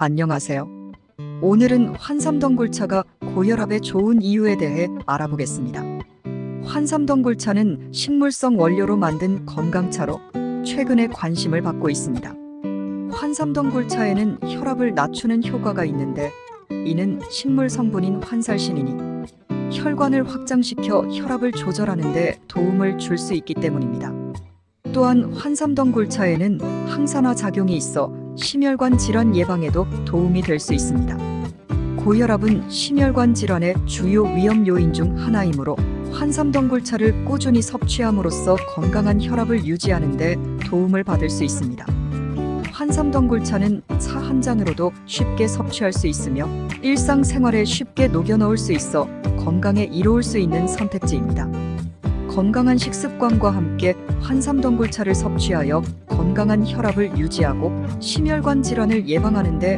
안녕하세요. 오늘은 환삼덩굴차가 고혈압에 좋은 이유에 대해 알아보겠습니다. 환삼덩굴차는 식물성 원료로 만든 건강차로 최근에 관심을 받고 있습니다. 환삼덩굴차에는 혈압을 낮추는 효과가 있는데 이는 식물 성분인 환살신이니 혈관을 확장시켜 혈압을 조절하는 데 도움을 줄 수 있기 때문입니다. 또한 환삼덩굴차에는 항산화 작용이 있어 심혈관 질환 예방에도 도움이 될 수 있습니다. 고혈압은 심혈관 질환의 주요 위험 요인 중 하나이므로 환삼덩굴차를 꾸준히 섭취함으로써 건강한 혈압을 유지하는 데 도움을 받을 수 있습니다. 환삼덩굴차는 차 한 잔으로도 쉽게 섭취할 수 있으며 일상생활에 쉽게 녹여 넣을 수 있어 건강에 이로울 수 있는 선택지입니다. 건강한 식습관과 함께 환삼덩굴차를 섭취하여 건강한 혈압을 유지하고 심혈관 질환을 예방하는 데